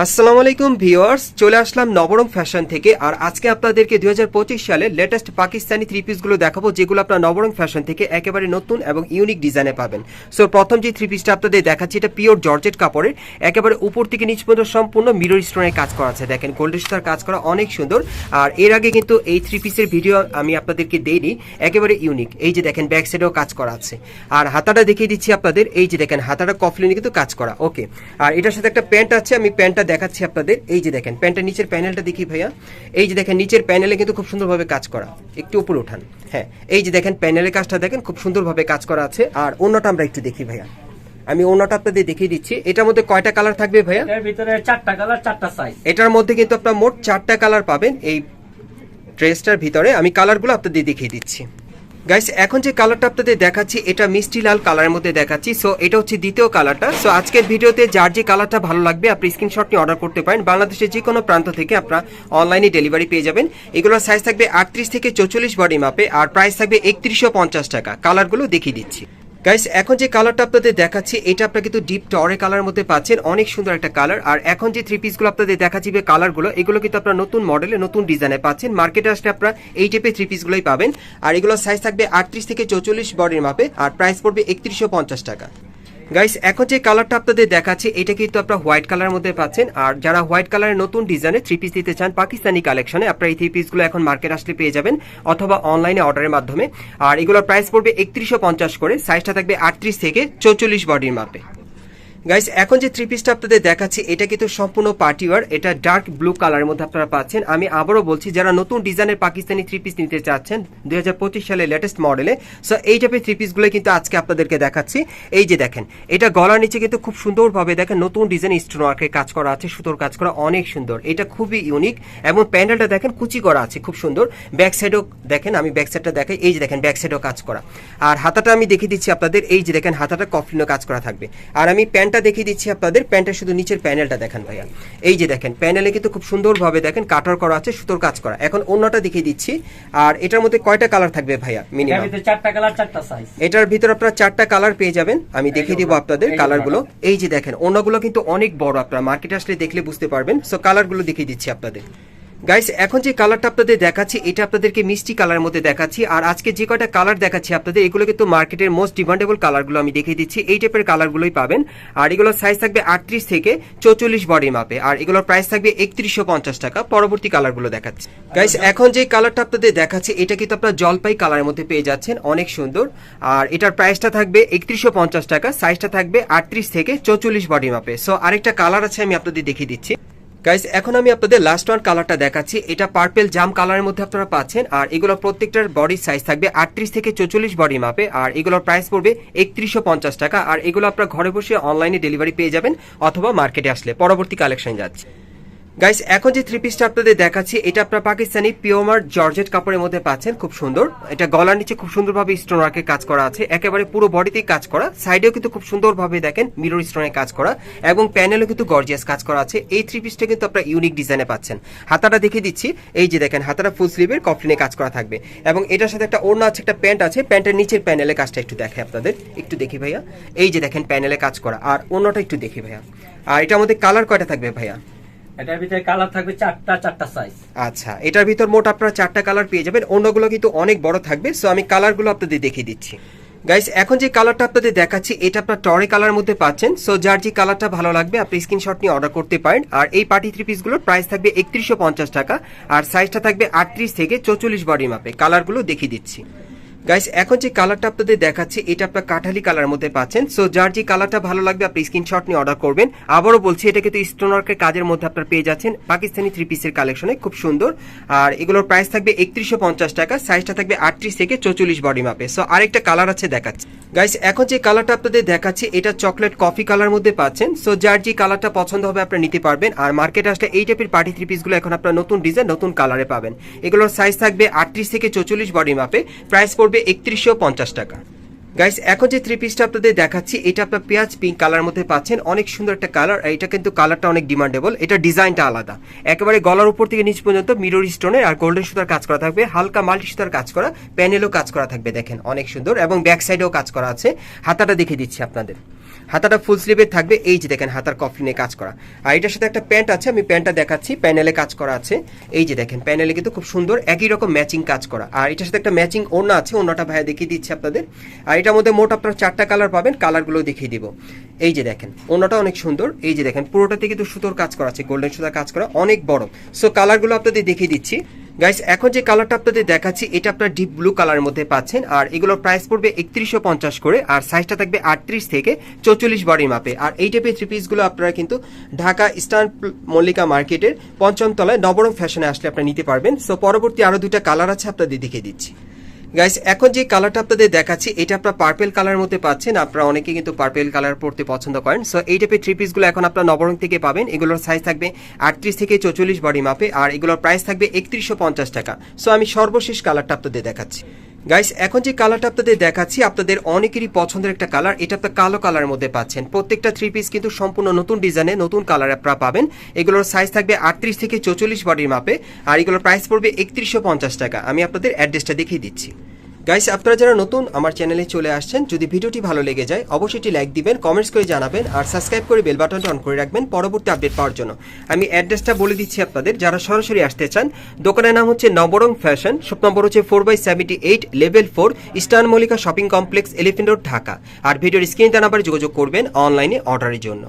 আসসালামু আলাইকুম ভিউয়ার্স, চলে আসলাম নবরং ফ্যাশন থেকে। আর আজকে আপনাদেরকে দুই সালে লেটেস্ট পাকিস্তানি থ্রি পিসগুলো দেখাবো, যেগুলো আপনার নবরং ফ্যাশন থেকে একেবারে নতুন এবং ইউনিক ডিজাইনে পাবেন। সো প্রথম যে থ্রি পিসটা আপনাদের দেখাচ্ছি, এটা পিওর জর্জেট কাপড়ের, একেবারে উপর থেকে নিচ পর্যন্ত সম্পূর্ণ মিরর স্টোনের কাজ করা আছে। দেখেন গোল্ড স্টার কাজ করা অনেক সুন্দর। আর এর আগে কিন্তু এই থ্রি পিসের ভিডিও আমি আপনাদেরকে দেইনি, একেবারে ইউনিক এই যে দেখেন ব্যাক সাইডেও কাজ করা আছে। আর হাতাটা দেখিয়ে দিচ্ছি আপনাদের, এই যে দেখেন, হাতাটা কফলিনে কিন্তু কাজ করা। ওকে আর এটার সাথে একটা প্যান্ট আছে, আমি প্যান্টটা দেখাচ্ছি আপনাদের। এই যে দেখেন প্যান্টের নিচের প্যানেলটা দেখি ভাইয়া। এই যে দেখেন নিচের প্যানেলে কিন্তু খুব সুন্দরভাবে কাজ করা। একটু উপরে উঠান। হ্যাঁ এই যে দেখেন প্যানেলের কাজটা দেখেন খুব সুন্দরভাবে কাজ করা আছে। আর অন্যটা আমরা একটু দেখি ভাইয়া। আমি অন্যটা আপনাদের দেখিয়ে দিচ্ছি। এটার মধ্যে কয়টা কালার থাকবে ভাইয়া? এর ভিতরে চারটা কালার চারটা সাইজ এটার মধ্যে কিন্তু আপনার মোট চারটা কালার পাবেন। এই ড্রেসটার ভিতরে আমি কালারগুলো আপনাদের দেখিয়ে দিচ্ছি। গাইস এখন যে কালারটা আপনাদের দেখাচ্ছি, এটা মিষ্টি লাল কালারের মধ্যে দেখাচ্ছি। সো এটা হচ্ছে দ্বিতীয় কালারটা সো আজকের ভিডিওতে যার যে কালারটা ভালো লাগবে, আপনি স্ক্রিনশট নিয়ে অর্ডার করতে পারেন। বাংলাদেশের যে কোনো প্রান্ত থেকে আপনারা অনলাইনে ডেলিভারি পেয়ে যাবেন। এগুলোর সাইজ থাকবে আটত্রিশ থেকে চৌচল্লিশ বডি মাপে আর প্রাইস থাকবে একত্রিশশো পঞ্চাশ টাকা। কালারগুলো দেখিয়ে দিচ্ছি। গাইস এখন যে কালারটা আপনাদের দেখাচ্ছি, এটা আপনারা কিন্তু ডিপ টরে কালার মধ্যে পাচ্ছেন। অনেক সুন্দর একটা কালার আর এখন যে থ্রি পিসগুলো আপনাদের দেখাচ্ছি যে কালারগুলো এগুলো কিন্তু আপনারা নতুন মডেলে নতুন ডিজাইনে পাচ্ছেন। মার্কেটে আসলে আপনারা এই টাইপের থ্রি পিসগুলোই পাবেন। আর এগুলোর সাইজ থাকবে আটত্রিশ থেকে চৌচল্লিশ বডির মাপে, আর প্রাইস পড়বে একত্রিশশো টাকা। গাইস এখন যে কালারটা আপনাদের দেখাচ্ছি, এটা কিন্তু আপনারা হোয়াইট কালারের মধ্যে পাচ্ছেন। আর যারা হোয়াইট কালারের নতুন ডিজাইনে থ্রি পিস দিতে চান পাকিস্তানি কালেকশনে আপনারা এই থ্রি পিসগুলো এখন মার্কেট আসলে পেয়ে যাবেন, অথবা অনলাইনে অর্ডারের মাধ্যমে। আর এগুলোর প্রাইস পড়বে একত্রিশশো করে সাইজটা থাকবে আটত্রিশ থেকে চৌচল্লিশ বডির মাপে। গাইস এখন যে থ্রি পিসটা আপনাদের দেখাচ্ছি, এটা কিন্তু সম্পূর্ণ পার্টি ওয়ার এটা ডার্ক ব্লু কালারের মধ্যে আপনারা পাচ্ছেন। আমি আবারও বলছি, যারা নতুন ডিজাইনের পাকিস্তানি থ্রি পিস নিতে চাচ্ছেন, দুই সালে লেটেস্ট মডেলে সো এই টাইপের থ্রি পিসগুলো কিন্তু আজকে আপনাদেরকে দেখাচ্ছি। এই যে দেখেন, এটা গলার নিচে কিন্তু খুব সুন্দরভাবে দেখেন, নতুন ডিজাইন স্টোন ওয়ার্কের কাজ করা আছে, সুতোর কাজ করা অনেক সুন্দর। এটা খুবই ইউনিক এবং প্যান্ডেলটা দেখেন, কুচি করা আছে, খুব সুন্দর। ব্যাক সাইডও দেখেন, আমি ব্যাক সাইডটা দেখাই, এই যে দেখেন ব্যাক সাইডও কাজ করা। আর হাতাটা আমি দেখিয়ে দিচ্ছি আপনাদের, এই যে দেখেন, হাতাটা কফলিনও কাজ করা থাকবে। আর আমি প্যান্টটা দেখিয়ে দিচ্ছি আপনাদের। প্যান্টের শুধু নিচের প্যানেলটা দেখেন ভাইয়া। এই যে দেখেন প্যানেলে কিন্তু খুব সুন্দরভাবে দেখেন কাটার করা আছে সুতোর কাজ করা। এখন অন্যটা দেখিয়ে দিচ্ছি। আর এটার মধ্যে কয়টা কালার থাকবে ভাইয়া মিনিমাম চারটা কালার চারটা সাইজ এটার ভিতর আপনারা চারটা কালার পেয়ে যাবেন। আমি দেখিয়ে দিব আপনাদের কালারগুলো। এই যে দেখেন অন্যগুলো কিন্তু অনেক বড় আপনারা। মার্কেটে আসলে দেখলে বুঝতে পারবেন। সো কালারগুলো দেখিয়ে দিচ্ছি আপনাদের। গাইস এখন যে কালারটা আপনাদের দেখাচ্ছি, এটা আপনাদেরকে মিষ্টি কালারের মধ্যে দেখাচ্ছি। আর আজকে যে কয়টা কালার দেখাচ্ছি আপনাদের, এগুলো কিন্তু মার্কেটের মোস্ট ডিমান্ডেবল কালারগুলো আমি দেখিয়ে দিচ্ছি। এই টাইপের কালারগুলোই পাবেন। আর এগুলোর সাইজ থাকবে আটত্রিশ থেকে চৌচল্লিশ বডি মাপে আর এগুলোর প্রাইস থাকবে একত্রিশশো পঞ্চাশ টাকা। পরবর্তী কালারগুলো দেখাচ্ছি। গাইস এখন যে কালারটা আপনাদের দেখাচ্ছি, এটা কিন্তু আপনারা জলপাই কালারের মধ্যে পেয়ে যাচ্ছেন। অনেক সুন্দর। আর এটার প্রাইসটা থাকবে একত্রিশশো পঞ্চাশ টাকা। সাইজটা থাকবে আটত্রিশ থেকে চৌচল্লিশ বডি মাপে সো আরেকটা কালার আছে আমি আপনাদের দেখিয়ে দিচ্ছি। গাইস এখন আমি আপনাদের লাস্ট ওয়ান কালারটা দেখাচ্ছি। এটা পার্পেল জাম কালারের মধ্যে আপনারা পাচ্ছেন, আর এগুলো প্রত্যেকটার বডি সাইজ থাকবে আটত্রিশ থেকে চৌচল্লিশ বডি মাপে আর এগুলোর প্রাইস পড়বে একত্রিশশো পঞ্চাশ টাকা। আর এগুলো আপনারা ঘরে বসে অনলাইনে ডেলিভারি পেয়ে যাবেন অথবা মার্কেটে আসলে। পরবর্তী কালেকশন যাচ্ছে। গাইস এখন যে থ্রি পিসটা আপনাদের দেখাচ্ছি, এটা আপনার পাকিস্তানি পিওমার জর্জেট কাপড়ের মধ্যে পাচ্ছেন, খুব সুন্দর। এটা গলার নিচে খুব সুন্দরভাবে স্টোন ওয়ার্কের কাজ করা আছে, একেবারে পুরো বডিতেই কাজ করা। সাইডেও কিন্তু খুব সুন্দরভাবে দেখেন মিরর স্টোনের কাজ করা, এবং প্যানেলও কিন্তু গর্জিয়াস কাজ করা আছে। এই থ্রি পিসটা কিন্তু আপনারা ইউনিক ডিজাইনে পাচ্ছেন। হাতাটা দেখে দিচ্ছি, এই যে দেখেন, হাতাটা ফুল স্লিভের কফলিনে কাজ করা থাকবে। এবং এটার সাথে একটা ওড়না আছে, একটা প্যান্ট আছে প্যান্টের নিচের প্যানেলে কাজটা একটু দেখে আপনাদের, একটু দেখি ভাইয়া। এই যে দেখেন প্যানেলে কাজ করা, আর অন্যটা একটু দেখি ভাইয়া। আর এটার মধ্যে কালার কয়টা থাকবে ভাইয়া? এটার ভিতরে কালার থাকবে চারটা চারটা সাইজ আচ্ছা এটার ভিতর মোট আপনারা চারটা কালার পেয়ে যাবেন। অন্যগুলো কিন্তু অনেক বড় থাকবে। সো আমি কালারগুলো আপনাদের দেখিয়ে দিচ্ছি। গাইস এখন যে কালারটা আপনাদের দেখাচ্ছি, এটা আপনার টরে কালার মধ্যে পাচ্ছেন। সো যার যে কালারটা ভালো লাগবে, আপনি স্ক্রিনশট নিয়ে অর্ডার করতে পারেন। আর এই পার্টি থ্রি পিসগুলোর প্রাইস থাকবে একত্রিশশো টাকা। আর সাইজটা থাকবে আটত্রিশ থেকে চৌচল্লিশ বডি মাপে কালারগুলো দেখিয়ে দিচ্ছি। গাইস এখন যে কালারটা আপনাদের দেখাচ্ছি, এটা আপনার কাঠালি কালার মধ্যে পাচ্ছেন। সো যার যে কালারটা ভালো লাগবে, আপনি স্ক্রিনশট নিয়ে অর্ডার করবেন। আবারও বলছি এটা কিন্তু স্টোনওয়ার্কের কাজের মধ্যে আপনার পেয়ে যাচ্ছেন। পাকিস্তানি থ্রি পিসের কালেকশনে খুব সুন্দর। আর এগুলোর প্রাইস থাকবে একত্রিশশো পঞ্চাশ টাকা সাইজটা থাকবে আটত্রিশ থেকে চৌচল্লিশ বডি মাপে সো আরেকটা কালার আছে দেখাচ্ছি। গাইস এখন যে কালারটা আপনাদের দেখাচ্ছি, এটা চকলেট কফি কালার মধ্যে পাচ্ছেন। সো যার যে কালারটা পছন্দ হবে আপনারা নিতে পারবেন। আর মার্কেট আসলে এই টাইপের পার্টি থ্রি পিসগুলো এখন আপনার নতুন ডিজাইন নতুন কালারে পাবেন। এগুলোর সাইজ থাকবে আটত্রিশ থেকে চৌচল্লিশ বডি মাপে প্রাইস পড়বে একত্রিশশো পঞ্চাশ টাকা। গাইস এখন যে থ্রি পিসটা আপনাদের দেখাচ্ছি, এটা আপনার পেঁয়াজ পিঙ্ক কালার মধ্যে পাচ্ছেন। অনেক সুন্দর একটা কালার এটা কিন্তু কালারটা অনেক ডিমান্ডেবল এটা ডিজাইনটা আলাদা। একেবারে গলার উপর থেকে নিচ পর্যন্ত মিরর স্টোনের আর গোল্ডেন সুতার কাজ করা থাকবে। হালকা মাল্টি সুতার কাজ করা প্যানেলও কাজ করা থাকবে, দেখেন। অনেক সুন্দর, এবং ব্যাক সাইডেও কাজ করা আছে। হাতাটা দেখে দিচ্ছি আপনাদের। হাতাটা ফুল স্লিভের থাকবে, এই যে দেখেন হাতার কফলিনে কাজ করা। আর এটার সাথে একটা প্যান্ট আছে, আমি প্যান্টটা দেখাচ্ছি প্যানেলে কাজ করা আছে। এই যে দেখেন প্যানেলে কিন্তু খুব সুন্দর একই রকম ম্যাচিং কাজ করা। আর এটার সাথে একটা ম্যাচিং ওড়না আছে, ওড়নাটা ভাইয়া দেখিয়ে দিচ্ছি আপনাদের। আর এটার মধ্যে মোট আপনার চারটা কালার পাবেন কালারগুলো দেখিয়ে দিব। এই যে দেখেন, ওড়নাটা অনেক সুন্দর। এই যে দেখেন, পুরোটাতে কিন্তু সুতোর কাজ করা আছে গোল্ডেন সুতার কাজ করা, অনেক বড়। সো কালারগুলো আপনাদের দেখিয়ে দিচ্ছি। গাইস এখন যে কালারটা আপনাদের দেখাচ্ছি, এটা আপনার ডিপ ব্লু কালারের মধ্যে পাচ্ছেন। আর এগুলোর প্রাইস পড়বে একত্রিশশো পঞ্চাশ করে, আর সাইজটা থাকবে আটত্রিশ থেকে চৌচল্লিশ বডির মাপে আর এই টাইপের থ্রি পিসগুলো আপনারা কিন্তু ঢাকা ইস্টার্ন মল্লিকা মার্কেটের পঞ্চমতলায় নবরম ফ্যাশনে আসলে আপনারা নিতে পারবেন। সো পরবর্তী আরও দুটা কালার আছে, আপনাদের দেখে দিচ্ছি। গাইস এখন যে কালারটা আপনাদের দেখাচ্ছি, এটা আপনার পার্পেল কালার মধ্যে পাচ্ছেন। আপনারা অনেকে কিন্তু পার্পেল কালার পড়তে পছন্দ করেন। সো এই টাইপের থ্রি পিসগুলো এখন আপনার নবরং থেকে পাবেন। এগুলোর সাইজ থাকবে আটত্রিশ থেকে চৌচল্লিশ বডি মাপে আর এগুলোর প্রাইস থাকবে একত্রিশশো টাকা। সো আমি সর্বশেষ কালারটা আপনাদের দেখাচ্ছি। গাইস এখন যে কালারটা আপনাদের দেখাচ্ছি, আপনাদের অনেকেরই পছন্দের একটা কালার এটা আপনার কালো কালারের মধ্যে পাচ্ছেন। প্রত্যেকটা থ্রি পিস কিন্তু সম্পূর্ণ নতুন ডিজাইনে নতুন কালার আপনারা পাবেন। এগুলোর সাইজ থাকবে আটত্রিশ থেকে চৌচল্লিশ বডির মাপে আর এগুলোর প্রাইস পড়বে একত্রিশশো টাকা। আমি আপনাদের অ্যাড্রেসটা দেখিয়ে দিচ্ছি। গাইস আপনারা যারা নতুন আমার চ্যানেলে চলে আসছেন, যদি ভিডিওটি ভালো লেগে যায়, অবশ্যই একটি লাইক দিবেন কমেন্টস করে জানাবেন, আর সাবস্ক্রাইব করে বেল বাটনটা অন করে রাখবেন পরবর্তী আপডেট পাওয়ার জন্য। আমি অ্যাড্রেসটা বলে দিচ্ছি আপনাদের, যারা সরাসরি আসতে চান, দোকানের নাম হচ্ছে নবরং ফ্যাশন শপ নম্বর হচ্ছে four by seventy eight level four eastern Mallika shopping complex elephant road Dhaka আর ভিডিওর স্ক্রিন নাম্বারে যোগাযোগ করবেন অনলাইনে অর্ডারের জন্য।